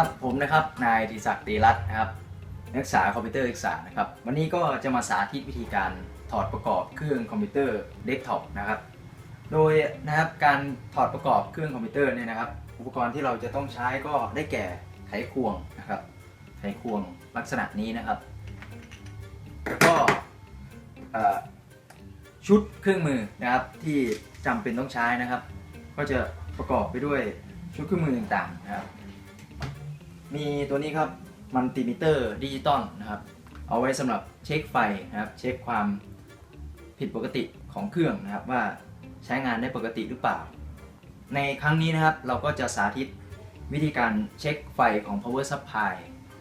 ครับผมนะครับนายธิศักดิ์ตีรัตน์นะครับนักศึกษาคอมพิวเตอร์ศึกษานะครับวันนี้ก็จะมาสาธิตวิธีการถอดประกอบเครื่องคอมพิวเตอร์เดสก์ท็อปนะครับโดยนะครับการถอดประกอบเครื่องคอมพิวเตอร์เนี่ยนะครับ อุปกรณ์ที่เราจะต้องใช้ก็ได้แก่ไขควงนะครับ ไขควงลักษณะนี้นะครับแล้วก็ชุดเครื่องมือนะครับที่จำเป็นต้องใช้นะครับ ก็จะประกอบไปด้วยชุดเครื่องมือต่างๆนะครับ มีตัวนี้ครับมัลติมิเตอร์ดิจิตอลนะครับ เอาไว้สำหรับเช็คไฟนะครับ เช็คความผิดปกติของเครื่องนะครับ ว่าใช้งานได้ปกติหรือเปล่า ในครั้งนี้นะครับเราก็จะสาธิตวิธีการเช็คไฟของ power supply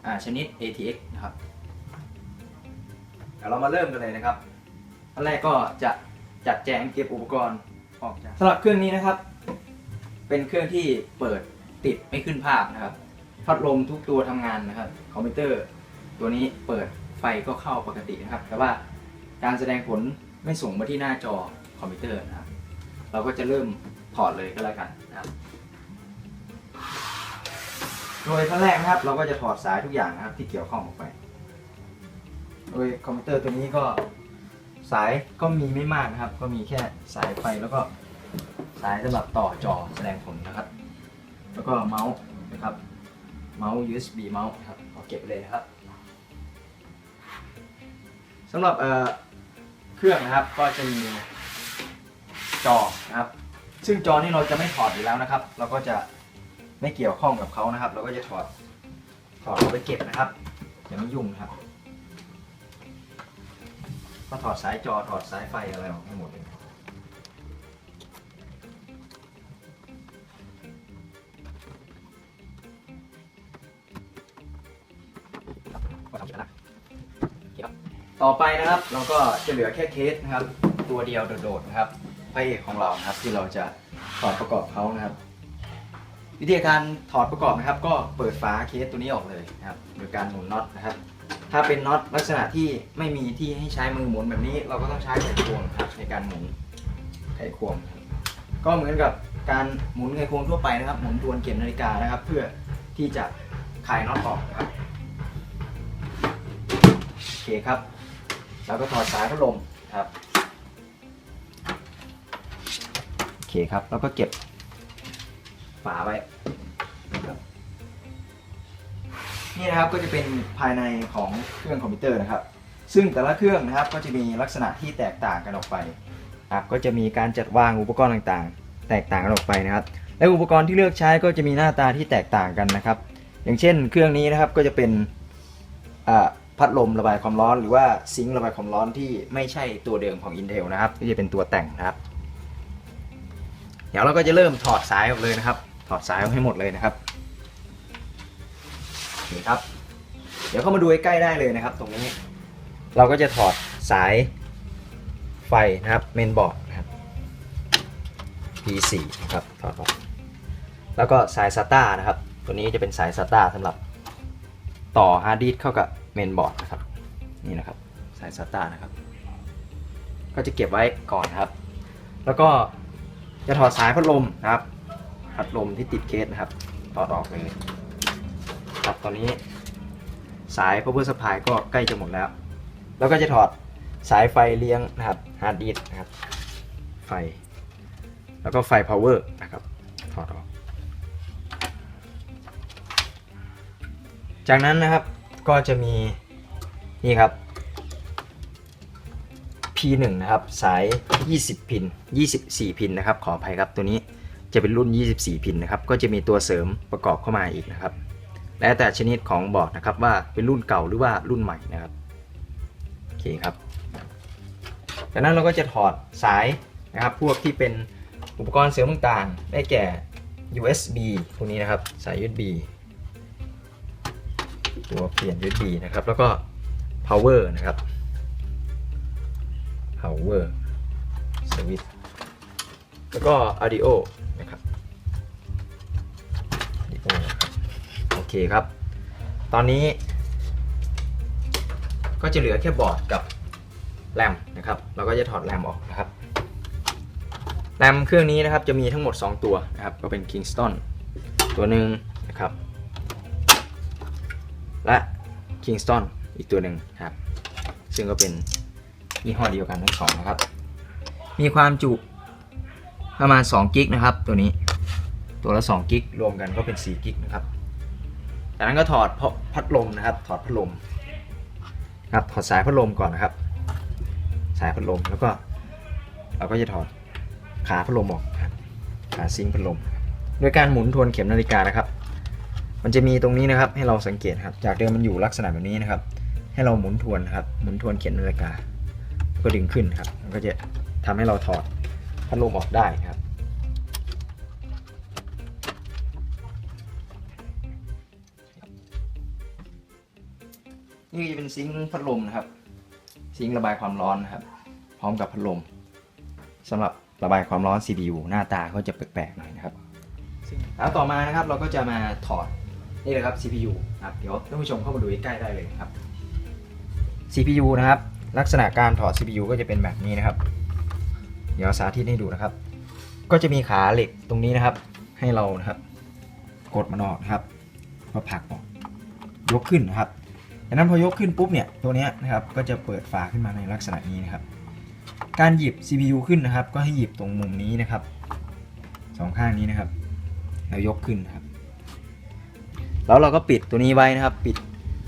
อ่ชนิด ATX นะครับเดี๋ยวเรามาเริ่มกันเลยนะครับอันแรกก็จะจัดแจงเก็บอุปกรณ์ออกจากสำหรับเครื่องนี้นะครับ เป็นเครื่องที่เปิดติดไม่ขึ้นภาพนะครับ พัดลมทุกตัวทำงานนะครับ คอมพิวเตอร์ ตัวนี้เปิดไฟก็เข้าปกตินะครับ แต่ว่าการแสดงผลไม่ส่งมาที่หน้าจอคอมพิวเตอร์นะครับ เราก็จะเริ่มถอดเลยก็แล้วกันนะครับ โดยขั้นแรกนะครับ เราก็จะถอดสายทุกอย่างนะครับ ที่เกี่ยวข้องออกไป โดยคอมพิวเตอร์ตัวนี้ก็สายก็มีไม่มากนะครับ ก็มีแค่สายไฟแล้วก็สายสำหรับต่อจอแสดงผลนะครับ แล้วก็เมาส์นะครับ เมาส์ USB เมาส์ครับเอาเก็บไปเลยนะครับสำหรับเเครื่องนะครับก็จะมีจอนะครับ ซึ่งจอนี่เราจะไม่ถอดอยู่แล้วนะครับ เราก็จะไม่เกี่ยวข้องกับเขานะครับ เราก็จะถอดถอดเอาไปเก็บนะครับอย่าไม่ยุ่งนะครับก็ถอดสายจอถอดสายไฟอะไรออกให้หมดเลย ต่อไปนะครับเราก็จะเหลือแค่เคสนะครับ ตัวเดียวโดดๆนะครับพระเอกของเรานะครับที่เราจะถอดประกอบเขานะครับ วิธีการถอดประกอบนะครับ ก็เปิดฝาเคสตัวนี้ออกเลยนะครับโดยการหมุนน็อตนะครับ ถ้าเป็นน็อตลักษณะที่ไม่มีที่ให้ใช้มือหมุนแบบนี้เราก็ต้องใช้ไขควงครับในการหมุนไขควง ก็เหมือนกับการหมุนไขควงทั่วไปนะครับ หมุนทวนเข็มนาฬิกานะครับ เพื่อที่จะคลายน็อตออกนะครับโอเคครับ แล้วก็ถอดสายพัดลมครับโอเคครับ แล้วก็เก็บฝาไว้นี่นะครับก็จะเป็นภายในของเครื่องคอมพิวเตอร์นะครับ ซึ่งแต่ละเครื่องนะครับก็จะมีลักษณะที่แตกต่างกันออกไปครับก็จะมีการจัดวางอุปกรณ์ต่างๆ แตกต่างกันออกไปนะครับ และอุปกรณ์ที่เลือกใช้ก็จะมีหน้าตาที่แตกต่างกันนะครับ อย่างเช่น เครื่องนี้นะครับก็จะเป็นอ่า พัดลมระบายความร้อนหรือว่าซิงค์ระบายความร้อนที่ไม่ใช่ตัวเดิมของ Intel นะครับที่จะเป็นตัวแต่งนะครับ เดี๋ยวเราก็จะเริ่มถอดสายออกเลยนะครับ ถอดสายออกให้หมดเลยนะครับโอเครับ เดี๋ยวเข้ามาดูใกล้ได้เลยนะครับ ตรงนี้ เราก็จะถอดสายไฟนะครับเมนบอร์ดนะครับ P4 นะครับถอดออกแล้วก็สาย SATA นะครับ ตัวนี้จะเป็นสาย SATA สำหรับต่อฮาร์ดดิสก์เข้ากับ เมนบอร์ดนะครับ นี่นะครับ สาย SATA นะครับ ก็จะเก็บไว้ก่อนครับ แล้วก็จะถอดสายพัดลมนะครับ พัดลมที่ติดเคสนะครับถอดออกเลยครับตอนนี้สาย power supply ก็ใกล้จะหมดแล้ว แล้วก็จะถอดสายไฟเลี้ยงนะครับฮาร์ดดิสนะครับ ไฟ แล้วก็ไฟ power นะครับ ถอดออก จากนั้นนะครับ ก็จะมีนี่ครับ P1 นะครับ สาย 20 พิน 24 พินนะครับ ขออภัยครับ ตัวนี้จะเป็นรุ่น 24 พินนะครับ ก็จะมีตัวเสริมประกอบเข้ามาอีกนะครับ และแต่ชนิดของบอร์ดนะครับว่าเป็นรุ่นเก่าหรือว่ารุ่นใหม่นะครับ โอเคครับ จากนั้นเราก็จะถอดสายนะครับ พวกที่เป็นอุปกรณ์เสริมต่างๆ ได้แก่ USB พวกนี้นะครับ สาย USB ตัวเปลี่ยน USB นะครับ แล้วก็ power นะครับ power switch แล้วก็ audio นะครับ audio นะครับโอเคครับ ตอนนี้ ก็จะเหลือแค่บอร์ดกับแรมนะครับ เราก็จะถอดแรมออกนะครับแรมเครื่องนี้นะครับจะมีทั้งหมด 2 ตัวนะครับ ก็เป็น Kingston ตัวหนึ่ง และ Kingston อีกตัวหนึ่งครับ ซึ่งก็เป็นยี่ห้อเดียวกันทั้งสองนะครับ มีความจุประมาณ2กิกนะครับ ตัวนี้ตัวละ2กิกรวมกันก็เป็น4กิกนะครับจากนั้นก็ถอดพัดลมนะครับ ถอดพัดลมครับถอดสายพัดลมก่อนนะครับ สายพัดลมแล้วก็ เราก็จะถอดขาพัดลมออกครับขาซิงค์พัดลมโดยการหมุนทวนเข็มนาฬิกานะครับ มันจะมีตรงนี้นะครับ ให้เราสังเกตครับ จากเดิมมันอยู่ลักษณะแบบนี้นะครับ ให้เราหมุนทวนครับหมุนทวนเข็มนาฬิกา ก็ดึงขึ้นครับ มันก็จะทำให้เราถอดพัดลมออกได้ครับนี่จะเป็นซิงค์พัดลมนะครับ ซิงค์ระบายความร้อนนะครับ พร้อมกับพัดลมสำหรับระบายความร้อน CPU หน้าตาก็จะแปลกๆหน่อยนะครับแล้วต่อมานะครับเราก็จะมาถอด นี่เลยครับ CPU ครับเดี๋ยวท่านผู้ชมเข้ามาดูใกล้ได้เลยนะครับ CPU นะครับ ลักษณะการถอด CPU ก็จะเป็นแบบนี้นะครับ เดี๋ยวสาธิตให้ดูนะครับ ก็จะมีขาเหล็กตรงนี้นะครับ ให้เรานะครับ กดมันออกนะครับมาผลักออกยกขึ้นนะครับดังนั้นพอยกขึ้นปุ๊บเนี่ยตัวนี้นะครับก็จะเปิดฝาขึ้นมาในลักษณะนี้นะครับ การหยิบ CPU ขึ้นนะครับ ก็ให้หยิบตรงมุมนี้นะครับสองข้างนี้นะครับ แล้วยกขึ้นนะครับ แล้วเราก็ปิดตัวนี้ไว้นะครับ ปิด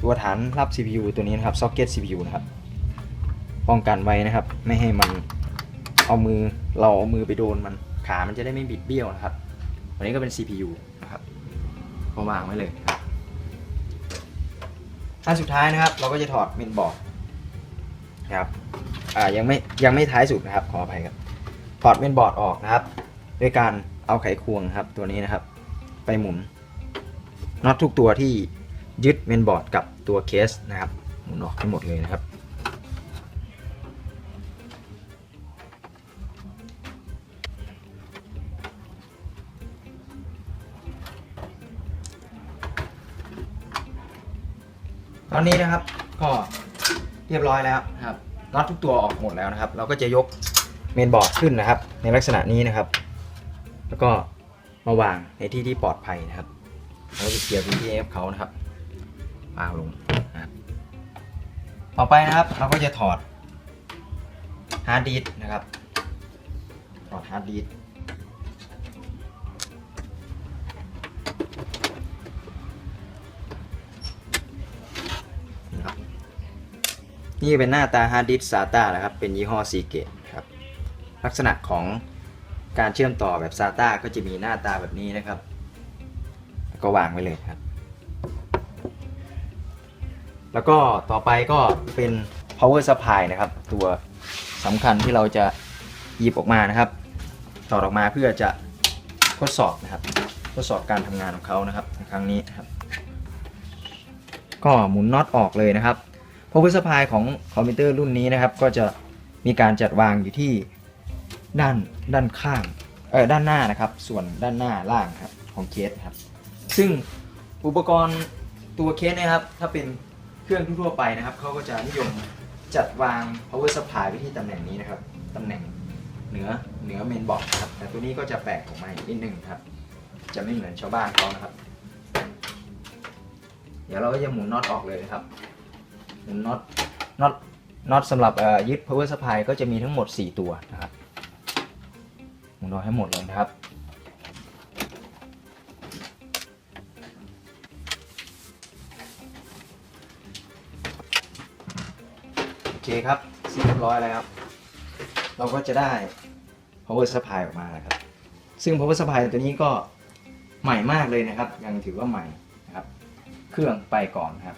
ตัวฐานรับ CPU ตัวนี้นะครับ socket CPU นะครับ ป้องกันไว้นะครับ ไม่ให้มันเอามือเราเอามือไปโดนมันขามันจะได้ไม่บิดเบี้ยวนะครับอันนี้ก็เป็น CPU นะครับก็วางไว้เลยครับขั้นสุดท้ายนะครับ เราก็จะถอดเมนบอร์ดนะครับอ่ายังไม่ยังไม่ท้ายสุดนะครับขออภัยครับถอดเมนบอร์ดออกนะครับ ด้วยการเอาไขควงครับตัวนี้นะครับ ไปหมุน น็อตทุกตัวที่ยึดเมนบอร์ดกับตัวเคสนะครับหมุนออกให้หมดเลยนะครับ ตอนนี้นะครับก็เรียบร้อยแล้วนะครับน็อตทุกตัวออกหมดแล้วนะครับ เราก็จะยกเมนบอร์ดขึ้นนะครับ ในลักษณะนี้นะครับ แล้วก็มาวางในที่ที่ปลอดภัยนะครับ เราจะเคลียร์พื้นที่ให้เขานะครับวางลงนะครับต่อไปนะครับเราก็จะถอดฮาร์ดดิสก์นะครับ ถอดฮาร์ดดิสก์นะครับนี่เป็นหน้าตาฮาร์ดดิสก์ SATA นะครับ เป็นยี่ห้อ Seagate ครับ ลักษณะของการเชื่อมต่อแบบ SATA ก็จะมีหน้าตาแบบนี้นะครับ ก็วางไว้เลยครับ แล้วก็ต่อไปก็เป็น power supply นะครับ ตัวสำคัญที่เราจะหยิบออกมานะครับถอดออกมาเพื่อจะทดสอบนะครับ ทดสอบการทำงานของเขานะครับครั้งนี้นะครับ ก็หมุนน็อตออกเลยนะครับ power supply ของคอมพิวเตอร์รุ่นนี้นะครับ ก็จะมีการจัดวางอยู่ที่ด้านด้านข้างเออด้านหน้านะครับ ส่วนด้านหน้าล่างครับของเคสครับ ซึ่งอุปกรณ์ตัวเคสนะครับ ถ้าเป็นเครื่องทั่วไปนะครับเขาก็จะนิยมจัดวาง power supply ไว้ที่ตำแหน่งนี้นะครับตำแหน่งเหนือเหนือเมนบอร์ดครับ แต่ตัวนี้ก็จะแปลกออกมาอีกนิดนึงครับ จะไม่เหมือนชาวบ้านเขานะครับ เดี๋ยวเราก็จะหมุนน็อตออกเลยนะครับหมุนน็อตน็อตน็อตสำหรับยึด power supply ก็จะมีทั้งหมด 4 ตัวนะครับหมุนออกให้หมดเลยนะครับ เคครับเสร็จเรียบร้อยแล้ว เราก็จะได้ power supply ออกมาแล้วครับ ซึ่ง power supply ตัวนี้ก็ใหม่มากเลยนะครับ ยังถือว่าใหม่นะครับ เครื่องไปก่อนครับ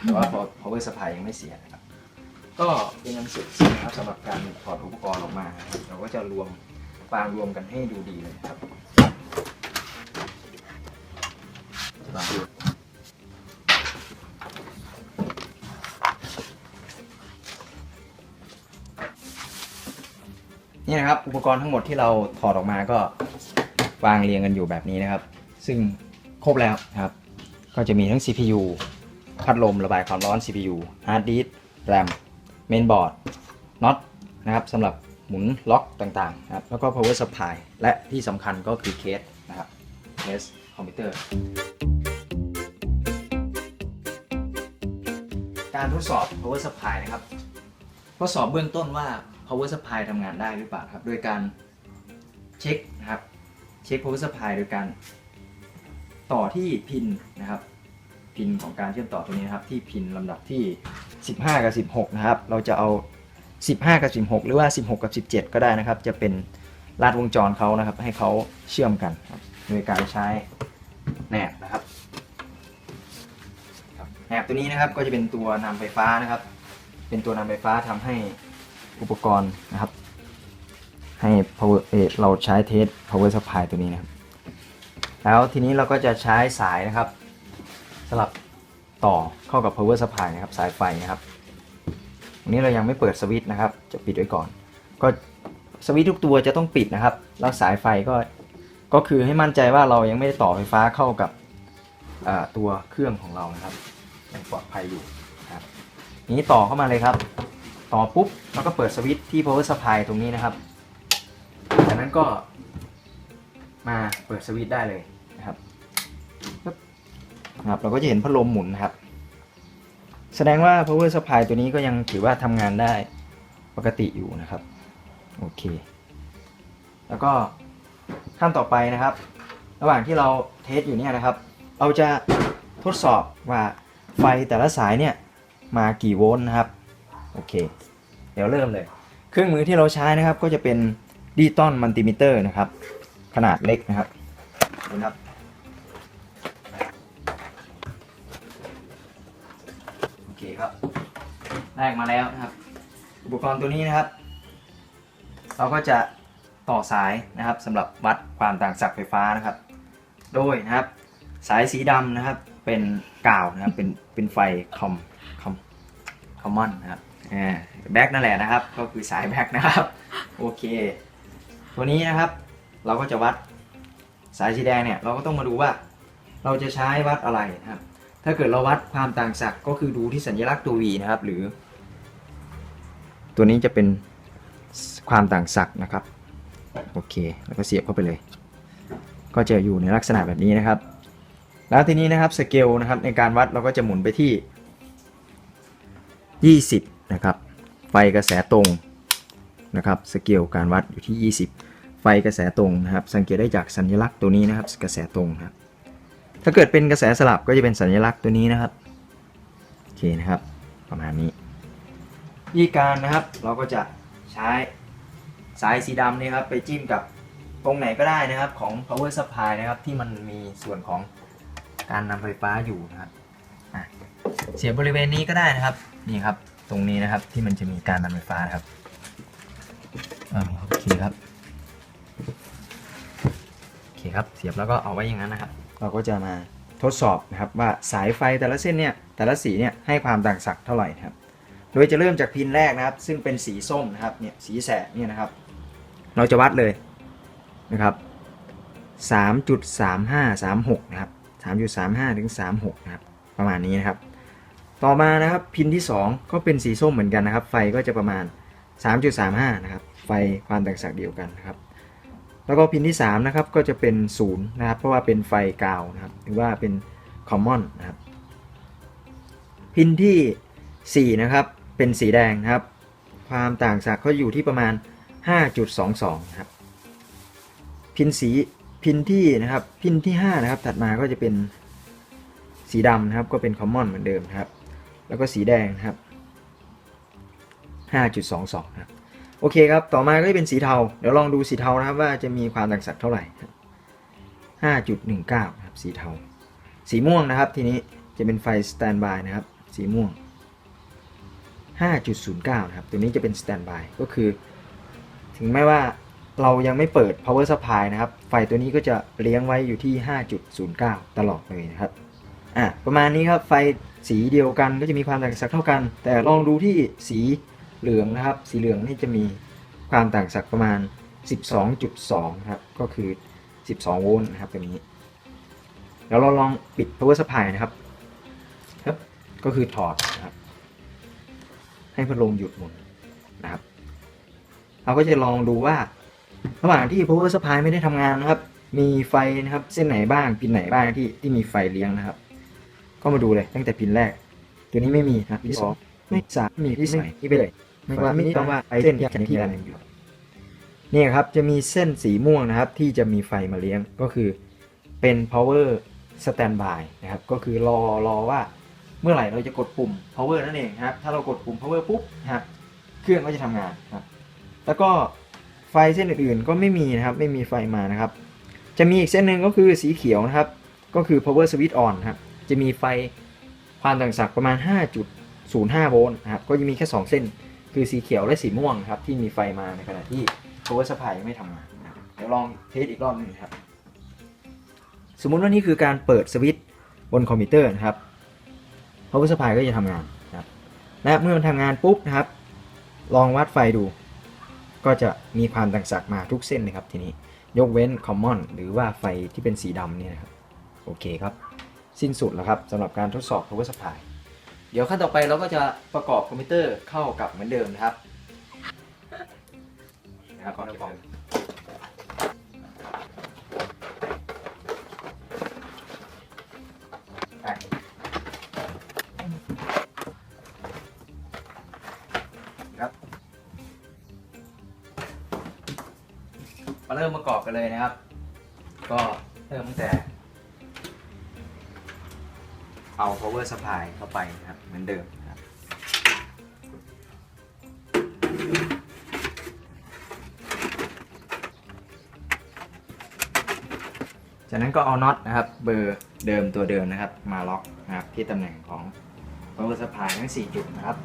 แต่ว่า power supply ยังไม่เสียนะครับ ก็เป็นอันสร็จสิ้นะครับสำหรับการถอดอุปกรณ์ออกมาครับเราก็จะรวมวางรวมกันให้ดูดีเลยครับ นี่นะครับ อุปกรณ์ทั้งหมดที่เราถอดออกมาก็วางเรียงกันอยู่แบบนี้นะครับ ซึ่งครบแล้วครับ ก็จะมีทั้ง CPU พัดลมระบายความร้อน CPU hard disk RAM เมนบอร์ดน็อตนะครับสำหรับหมุนล็อกต่างๆนะครับแล้วก็ power supply และที่สำคัญก็คือเคสนะครับเคสคอมพิวเตอร์ การทดสอบ power supply นะครับ ทดสอบเบื้องต้นว่า power supply ทำงานได้หรือเปล่าครับ โดยการเช็คนะครับ เช็ค power supply โดยการต่อที่พินนะครับ พินของการเชื่อมต่อตัวนี้นะครับ ที่พินลำดับที่ 15 กับ 16 นะครับ เราจะเอา 15 กับ 16 หรือว่า 16 กับ 17 ก็ได้นะครับ จะเป็นลาดวงจรเขานะครับ ให้เขาเชื่อมกันโดยการใช้แหนบนะครับแหนบตัวนี้นะครับก็จะเป็นตัวนำไฟฟ้านะครับ เป็นตัวนำไฟฟ้าทำให้ อุปกรณ์นะครับ ให้ power เอเราใช้เทส power supply ตัวนี้นะครับ แล้วทีนี้เราก็จะใช้สายนะครับสลับต่อเข้ากับ power supply นะครับสายไฟนะครับวันนี้เรายังไม่เปิดสวิตช์นะครับ จะปิดไว้ก่อน ก็สวิตช์ทุกตัวจะต้องปิดนะครับ แล้วสายไฟก็ก็คือให้มั่นใจว่าเรายังไม่ได้ต่อไฟฟ้าเข้ากับตัวเครื่องของเรานะครับยังปลอดภัยอยู่นะครับนี้ต่อเข้ามาเลยครับ ต่อปุ๊บเราก็เปิดสวิตช์ที่ power supply ตรงนี้นะครับ จากนั้นก็มาเปิดสวิตช์ได้เลยนะครับครับเราก็จะเห็นพัดลมหมุนนะครับ แสดงว่า power supply ตัวนี้ก็ยังถือว่าทำงานได้ปกติอยู่นะครับ โอเค แล้วก็ขั้นต่อไปนะครับ ระหว่างที่เราเทสอยู่เนี่ยนะครับ เราจะทดสอบว่าไฟแต่ละสายเนี่ยมากี่โวลต์นะครับ โอเค เดี๋ยวเริ่มเลย เครื่องมือที่เราใช้นะครับก็จะเป็นดิจิตอลมัลติมิเตอร์นะครับ ขนาดเล็กนะครับดูนะครับโอเคครับแรกมาแล้วนะครับ อุปกรณ์ตัวนี้นะครับ เราก็จะต่อสายนะครับสำหรับวัดความต่างศักย์ไฟฟ้านะครับ โดยนะครับ สายสีดำนะครับเป็นกาวนะครับเป็นเป็นไฟคอม อมคอมมอนนะครับแบ็กนั่นแหละนะครับ ก็คือสายแบ็กนะครับ โอเค ตัวนี้นะครับ เราก็จะวัดสายสีแดงเนี่ย เราก็ต้องมาดูว่า เราจะใช้วัดอะไรนะครับ ถ้าเกิดเราวัดความต่างศักย์ก็คือดูที่สัญลักษณ์ตัว V นะครับ หรือ ตัวนี้จะเป็นความต่างศักย์นะครับ โอเค แล้วก็เสียบเข้าไปเลย ก็จะอยู่ในลักษณะแบบนี้นะครับ แล้วทีนี้นะครับสเกลนะครับในการวัดเราก็จะหมุนไปที่ 20 นะครับ ไฟกระแสตรงนะครับสเกลการวัดอยู่ที่ 20 ไฟกระแสตรงนะครับ สังเกตได้จากสัญลักษณ์ตัวนี้นะครับกระแสตรงนะครับ ถ้าเกิดเป็นกระแสสลับก็จะเป็นสัญลักษณ์ตัวนี้นะครับโอเคนะครับ ประมาณนี้วิธีการนะครับเราก็จะใช้สายสีดำนี่ครับไปจิ้มกับตรงไหนก็ได้นะครับของ power supply นะครับที่มันมีส่วนของการนำไฟฟ้าอยู่นะครับอะ เสียบบริเวณนี้ก็ได้นะครับนี่ครับ ตรงนี้นะครับที่มันจะมีการนำไฟฟ้านะครับโอเคครับโอเคครับ เสียบแล้วก็เอาไว้อย่างนั้นนะครับ เราก็จะมาทดสอบนะครับว่าสายไฟแต่ละเส้นเนี่ยแต่ละสีเนี่ยให้ความต่างศักย์เท่าไหร่นะครับ โดยจะเริ่มจากพินแรกนะครับ ซึ่งเป็นสีส้มนะครับเนี่ยสีแสดเนี่ยนะครับ เราจะวัดเลยนะครับ 3.3536 นะครับ 3.35 ถึง 36 นะครับ ประมาณนี้นะครับ ต่อมานะครับพินที่ 2 ก็เป็นสีส้มเหมือนกันนะครับ ไฟก็จะประมาณ 3.35 นะครับ ไฟความต่างศักย์เดียวกันนะครับ แล้วก็พินที่3นะครับก็จะเป็น0นะครับ เพราะว่าเป็นไฟกาวนะครับ หรือว่าเป็น common นะครับ พินที่4นะครับเป็นสีแดงนะครับ ความต่างศักย์ก็อยู่ที่ประมาณ 5.22นะครับ พินสีพินที่นะครับพินที่5นะครับ ถัดมาก็จะเป็นสีดำนะครับก็เป็น common เหมือนเดิมครับ แล้วก็สีแดงนะครับ 5.22ครับโอเคครับ ต่อมาก็จะเป็นสีเทา เดี๋ยวลองดูสีเทานะครับว่าจะมีความต่างศักย์เท่าไหร่ 5.19นะครับสีเทา สีม่วงนะครับทีนี้จะเป็นไฟสแตนบายนะครับ สีม่วง 5.09นะครับ ตัวนี้จะเป็นสแตนบายก็คือ ถึงแม้ว่าเรายังไม่เปิด power supply นะครับ ไฟตัวนี้ก็จะเลี้ยงไว้อยู่ที่ 5.09 ตลอดเลยนะครับ อะ ประมาณนี้ครับ ไฟ สีเดียวกันก็จะมีความต่างศักย์เท่ากัน แต่ลองดูที่สีเหลืองนะครับ สีเหลืองนี่จะมีความต่างศักย์ประมาณ 12.2นครับ ก็คือ 12 โวลต์นะครับตัวนี้เดี๋ยวเราลองปิด power supply นะครับครับ ก็คือถอดนะครับ ให้พัดลมหยุดหมุนะครับ เราก็จะลองดูว่าระหว่างที่ power supply ไม่ได้ทำงานนะครับ มีไฟนะครับ เส้นไหนบ้างพินไหนบ้างที่ที่มีไฟเลี้ยงนะครับ ก็มาดูเลยตั้งแต่พินแรก ตัวนี้ไม่มีนะครับที่สองไม่สามมีที่ใส่ที่ไปเลย ไม่ว่าไม่ต้องว่าไอเส้นที่จะที่อะไรอยู่นี่ครับจะมีเส้นสีม่วงนะครับ ที่จะมีไฟมาเลี้ยงก็คือเป็น power standby นะครับ ก็คือรอรอว่าเมื่อไหร่เราจะกดปุ่ม power นั่นเองนะครับ ถ้าเรากดปุ่ม power ปุ๊บนะครับเครื่องก็จะทำงานนะครับ แล้วก็ไฟเส้นอื่นๆก็ไม่มีนะครับ ไม่มีไฟมานะครับ จะมีอีกเส้นหนึ่งก็คือสีเขียวนะครับ ก็คือ power switch on ครับ จะมีไฟความต่างศักย์ประมาณ 5.05 โวลต์นะครับ ก็จะมีแค่ 2 เส้น คือสีเขียวและสีม่วงครับ ที่มีไฟมาในขณะที่ power supply ยังไม่ทำงานเดี๋ยวลองเทสอีกรอบหนึงครับ สมมุติว่านี่คือการเปิดสวิตช์บนคอมพิวเตอร์นะครับ power supply ก็จะทำงานนะครับและเมื่อมันทำงานปุ๊บนะครับ ลองวัดไฟดู ก็จะมีความต่างศักย์มาทุกเส้นนะครับทีนี้ยกเว้น common หรือว่าไฟที่เป็นสีดำนี่นะครับ โอเคครับ สิ้นสุดแล้วครับสำหรับการทดสอบ power supply เดี๋ยวขั้นต่อไปเราก็จะประกอบคอมพิวเตอร์เข้ากับเหมือนเดิมนะครับนะครับก่อนจะกอบมาเริ่มประกอบกันเลยนะครับ ก็เริ่มตั้งแต่ เอา power supply เข้าไปนะครับเหมือนเดิมนะครับจากนั้นก็เอาน็อตนะครับเบอร์เดิมตัวเดิมนะครับ มาล็อกนะครับที่ตำแหน่งของ power supply ทั้ง 4 จุดนะครับ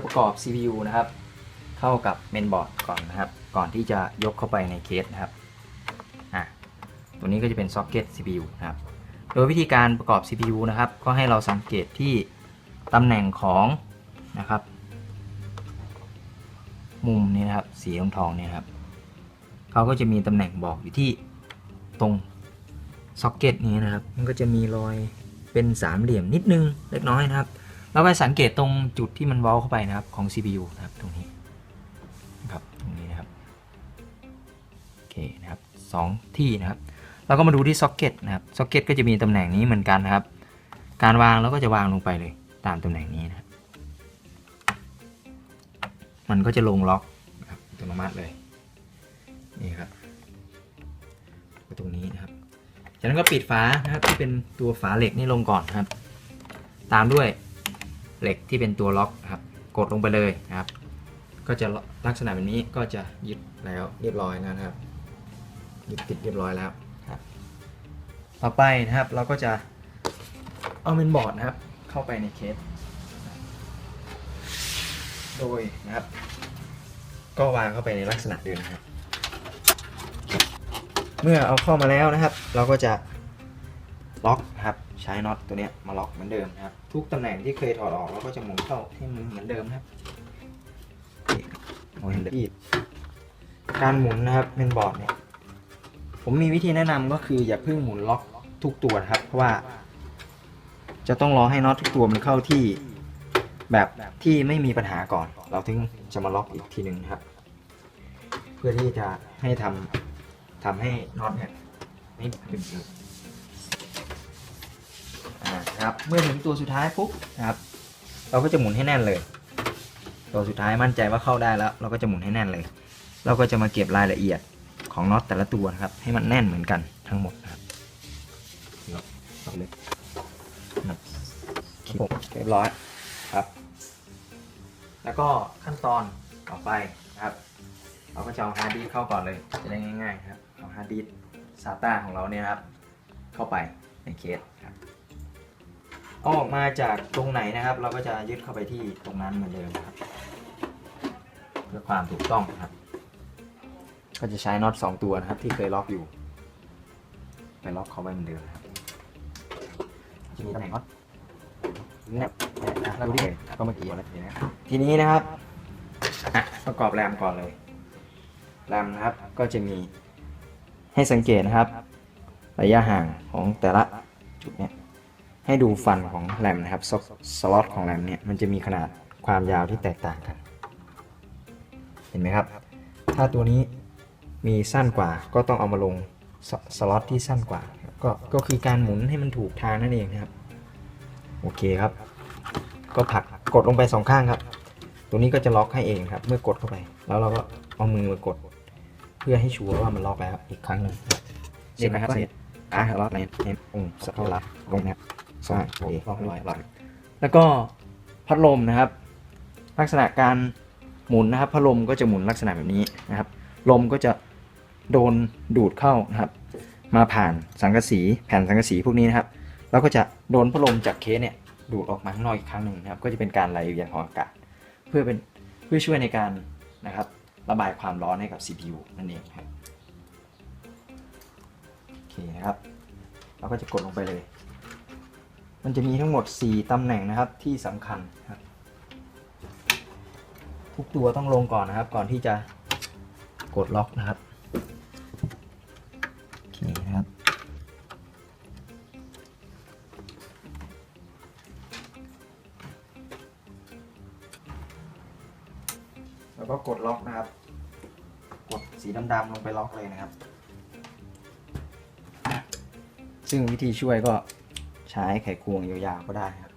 จะประกอบ CPU นะครับ เข้ากับเมนบอร์ดก่อนนะครับ ก่อนที่จะยกเข้าไปในเคสนะครับอะตัวนี้ก็จะเป็นซ็อกเก็ต CPU นะครับ โดยวิธีการประกอบ CPU นะครับ ก็ให้เราสังเกตที่ตำแหน่งของนะครับ มุมนี้นะครับ สีทองทองๆเนี่ยนครับเขาก็จะมีตำแหน่งบอกอยู่ที่ตรงซ็อกเก็ตนี้นะครับ มันก็จะมีรอยเป็นสามเหลี่ยมนิดนึงเล็กน้อยนะครับ เราไปสังเกตตรงจุดที่มันเว้าเข้าไปนะครับของ CPU นะครับตรงนี้นะครับตรงนี้นะครับโอเคนะครับสองที่นะครับเราก็มาดูที่ซ็อกเก็ตนะครับซ็อกเก็ตก็จะมีตำแหน่งนี้เหมือนกันนะครับ การวางเราก็จะวางลงไปเลยตามตำแหน่งนี้นะครับมันก็จะลงล็อกนะครับอัตโนมัติเลยนี่ครับตรงนี้นะครับจากนั้นก็ปิดฝานะครับที่เป็นตัวฝาเหล็กนี่ลงก่อนนะครับ ตามด้วย เหล็กที่เป็นตัวล็อกนะครับกดลงไปเลยนะครับ ก็จะลักษณะแบบนี้ก็จะยึดแล้วเรียบร้อยแล้วนะครับยึดติดเรียบร้อยแล้วครับ ต่อไปนะครับเราก็จะเอาเมนบอร์ดนะครับ เข้าไปในเคส โดยนะครับ ก็วางเข้าไปในลักษณะเดิมนะครับ เมื่อเอาเข้ามาแล้วนะครับ เราก็จะล็อกนะครับ ใช้น็อตตัวนี้มาล็อกเหมือนเดิมนะครับ ทุกตำแหน่งที่เคยถอดออกเราก็จะหมุนเข้าให้มันเหมือนเดิมนะครับโอ้ยเห็นอีกการหมุนนะครับเมนบอร์ดเนี่ยผมมีวิธีแนะนำก็คืออย่าเพิ่งหมุนล็อกทุกตัวครับ เพราะว่า จะต้องรอให้น็อตทุกตัวมันเข้าที่แบบที่ไม่มีปัญหาก่อน เราถึงจะมาล็อกอีกทีหนึ่งครับ เพื่อที่จะให้ทำทำให้น็อตเนี่ยไม่ดึงอีกอ่า นะครับ เมื่อถึงตัวสุดท้ายปุ๊บนะครับ เราก็จะหมุนให้แน่นเลย ตัวสุดท้ายมั่นใจว่าเข้าได้แล้ว เราก็จะหมุนให้แน่นเลย เราก็จะมาเก็บรายละเอียดของน็อตแต่ละตัวนะครับ ให้มันแน่นเหมือนกันทั้งหมดนะครับเอาเลยครับครับผมเรียบร้อยครับ แล้วก็ขั้นตอนต่อไปนะครับ เราก็จะเอาฮาร์ดดิสเข้าก่อนเลย จะได้ง่ายๆครับ เอาฮาร์ดดิสก์ซาต้าของเราเนี่ยครับ เข้าไปในเคสครับ ออกมาจากตรงไหนนะครับ เราก็จะยึดเข้าไปที่ตรงนั้นเหมือนเดิมครับ เพื่อความถูกต้องนะครับ ก็จะใช้น็อต2ตัวนะครับ ที่เคยล็อกอยู่ ไปล็อกเขาไว้เหมือนเดิมนะครับจะมีตำแหน่งน็อตเนี่ยอะดูดิก็เมื่อกี้แล้วทีนี้ทีนี้นะครับอะประกอบแรมก่อนเลยแรมนะครับก็จะมีให้สังเกตนะครับ ระยะห่างของแต่ละจุดเนี่ย ให้ดูฟันของแรมนะครับสสล็อตของแรมเนี่ยมันจะมีขนาดความยาวที่แตกต่างกัน เห็นไหมครับ ถ้าตัวนี้มีสั้นกว่าก็ต้องเอามาลงสสล็อตที่สั้นกว่าครับก็ก็คือการหมุนให้มันถูกทางนั่นเองนะครับ โอเคครับ ก็ผลักกดลงไปสองข้างครับ ตัวนี้ก็จะล็อกให้เองครับ เมื่อกดเข้าไป แล้วเราก็เอามือมากด เพื่อให้ชัวร์ว่ามันล็อกแล้วอีกครั้งหนึ่งเสร็จนะครับเสร็จอะล็อกในในองค์สกอลับลงนะครับ สองโอเคล็อกเรียบร้อยล็อกแล้วก็พัดลมนะครับ ลักษณะการหมุนนะครับ พัดลมก็จะหมุนลักษณะแบบนี้นะครับ ลมก็จะโดนดูดเข้านะครับ มาผ่านสังกะสีแผ่นสังกะสีพวกนี้นะครับ แล้วก็จะโดนพัดลมจากเคสเนี่ยดูดออกมาข้างนอกอีกครั้งหนึ่งนะครับ ก็จะเป็นการไหลเวียนของอากาศ เพื่อเป็นเพื่อช่วยในการนะครับระบายความร้อนให้กับ CPU นั่นเองครับโอเคนะครับ เราก็จะกดลงไปเลย มันจะมีทั้งหมด 4ตำแหน่งนะครับที่สำคัญครับ ทุกตัวต้องลงก่อนนะครับ ก่อนที่จะกดล็อกนะครับโอเคนะครับแล้วก็กดล็อกนะครับ กดสีดำๆลงไปล็อกเลยนะครับ ซึ่งวิธีช่วยก็ ใช้ไขควงยาวๆก็ได้ครับ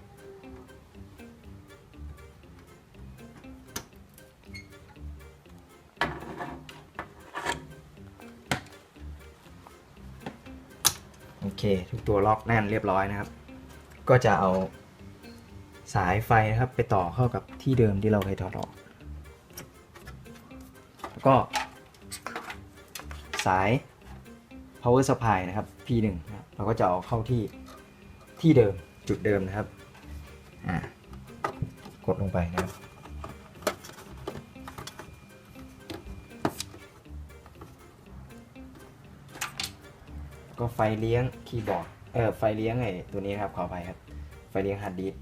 โอเค ทุกตัวล็อกแน่นเรียบร้อยนะครับ ก็จะเอาสายไฟนะครับไปต่อเข้ากับที่เดิมที่เราเคยถอดออก แล้วก็สาย power supply นะครับ P1 นะเราก็จะเอาเข้าที่ ที่เดิมจุดเดิมนะครับอ่ากดลงไปนะครับก็ไฟเลี้ยงคีย์บอร์ดเออไฟเลี้ยงไอ้ตัวนี้ครับขอไปครับ ไฟเลี้ยงฮาร์ดดิสก์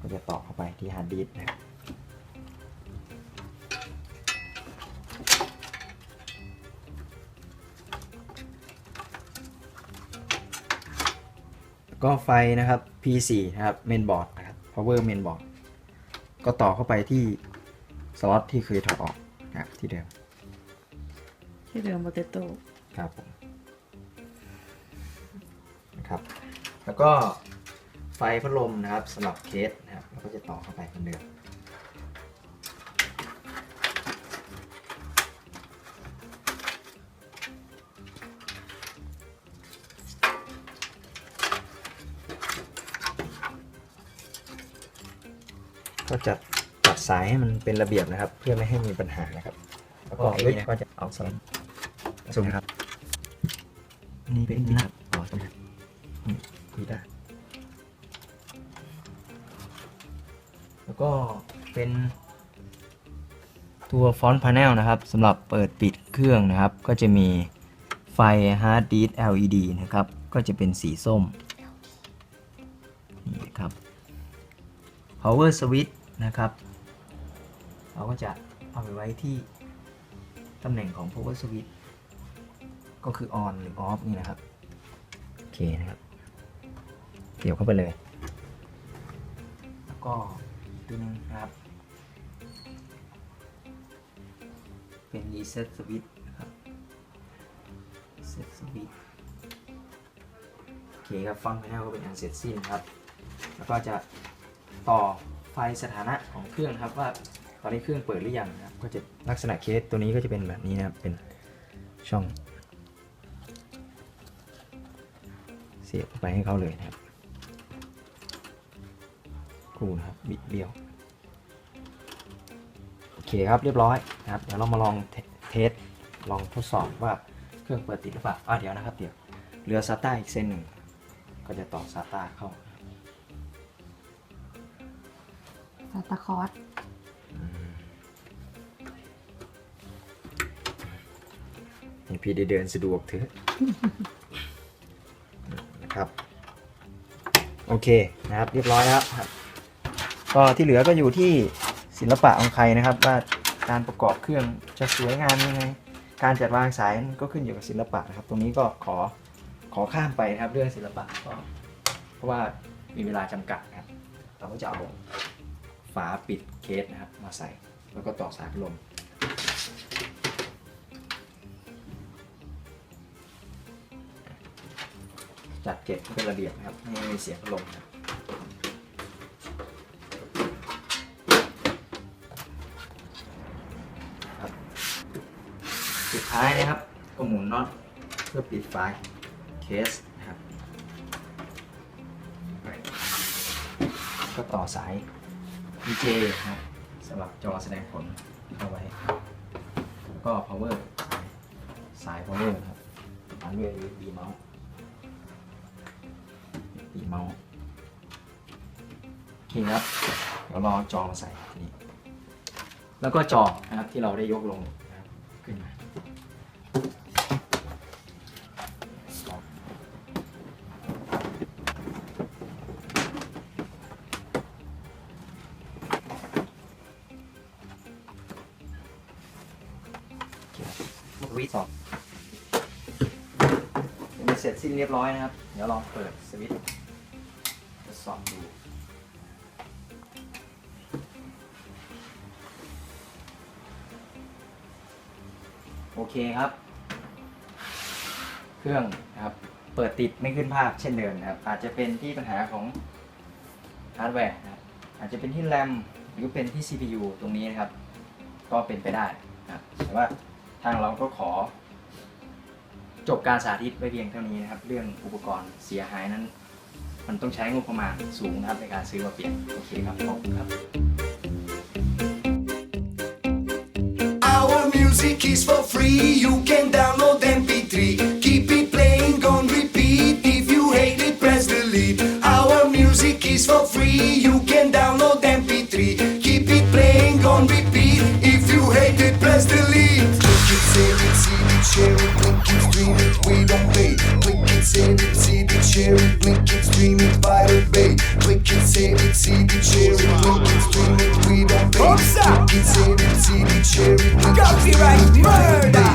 ก็จะต่อเข้าไปที่ฮาร์ดดิสก์นะครับ ก็ไฟนะครับ P4 นะครับเมนบอร์ดนะครับ power main board ก็ต่อเข้าไปที่สล็อตที่เคยถอดออกนะครับที่เดิมที่เดิมโปเตโต้ครับผมนะครับแล้วก็ไฟพัดลมนะครับสำหรับเคสนะครับแล้วก็จะต่อเข้าไปเหมือนเดิม สายให้มันเป็นระเบียบนะครับ เพื่อไม่ให้มีปัญหานะครับ แล้วก็อันนี้ก็จะเอาสายสูงนะครับอันนี่เป็นนะครับอ๋อตรงนี้นี่ดีได้แล้วก็เป็นตัวฟอนต์พา n e l นะครับสำหรับเปิดปิดเครื่องนะครับ ก็จะมีไฟ Hard Disk LED นะครับ ก็จะเป็นสีส้มนี่นะครับ power switch นะครับเราก็ จะเอาไปไว้ที่ตำแหน่งของ power switch ก็คือ on หรือ off นี่นะครับ โอเคนะครับเกี่ยวเข้าไปเลย แล้วก็ตัวนึงนะครับ เป็น reset switch นะครับ reset switch โอเคครับฟังไปแล้วก็เป็นอันเสร็จสิ้นครับ แล้วก็จะต่อไฟสถานะของเครื่องครับว่า ตอนนี้เครื่องเปิดหรือยังนะครับ ก็จะลักษณะเคสตัวนี้ก็จะเป็นแบบนี้นะครับ เป็นช่อง เสียบไปให้เขาเลยนะครับครูนะครับบิดเบี้ยวโอเคครับเรียบร้อยนะครับเดี๋ยวเรามาลองเทสลองทดสอบว่าเครื่องเปิดติดหรือเปล่าอะเดี๋ยวนะครับเดี๋ยวเหลือ SATA อีกเส้นหนึ่งก็จะต่อ SATA เข้าซาตาคอส พี่ได้เดินสะดวกเถอะนะครับ โอเคนะครับ เรียบร้อยแล้วครับ ก็ที่เหลือก็อยู่ที่ศิลปะของใครนะครับ ว่าการประกอบเครื่องจะสวยงามยังไง การจัดวางสายก็ขึ้นอยู่กับศิลปะนะครับ ตรงนี้ก็ขอขอข้ามไปนะครับเรื่องศิลปะก็เพราะว่ามีเวลาจำกัดนะครับ เราก็จะเอาฝาปิดเคสนะครับ มาใส่แล้วก็ต่อสายลม จัดเก็บเป็นระเบียบนะครับไม่ให้มีเสียงลมนะครับสุดท้ายนะครับก็หมุนน็อตเพื่อปิดไฟเคสนะครับก็ต่อสาย DJ นะครับสำหรับจอแสดงผลเข้าไว้แล้วก็ power สาย power ครับอันนี้ USB เมาส์ USB เมาส์โอเคครับ เดี๋ยวรอจอมาใส่ทีนี้แล้วก็จอนะครับที่เราได้ยกลงนะครับขึ้นมาวิสองเสร็จสิ้นเรียบร้อยนะครับ เดี๋ยวลองเปิดสวิตช์ คครับ เครื่องนะครับ เปิดติดไม่ขึ้นภาพเช่นเดิมนะครับ อาจจะเป็นที่ปัญหาของฮาร์ดแวร์นะครับอาจจะเป็นที่แรมหรือเป็นที่ CPU ตรงนี้นะครับ ก็เป็นไปได้นะครับแต่ว่าทางเราก็ขอ จบการสาธิตไว้เพียงเท่านี้นะครับ เรื่องอุปกรณ์เสียหายนั้น มันต้องใช้งบประมาณสูงนะครับในการซื้อมาเปลี่ยนโอเคครับขอบคุณครับ Is for free. You can download MP3. Keep it playing on repeat. If you hate it, press delete. Our music is for free. You can download MP3. Keep it playing on repeat. If you hate it, press delete. Click it, save it, see it, share it, it, stream it. We don't pay. Click it, save it, see it, share it, It's ABCD. Copyright murder.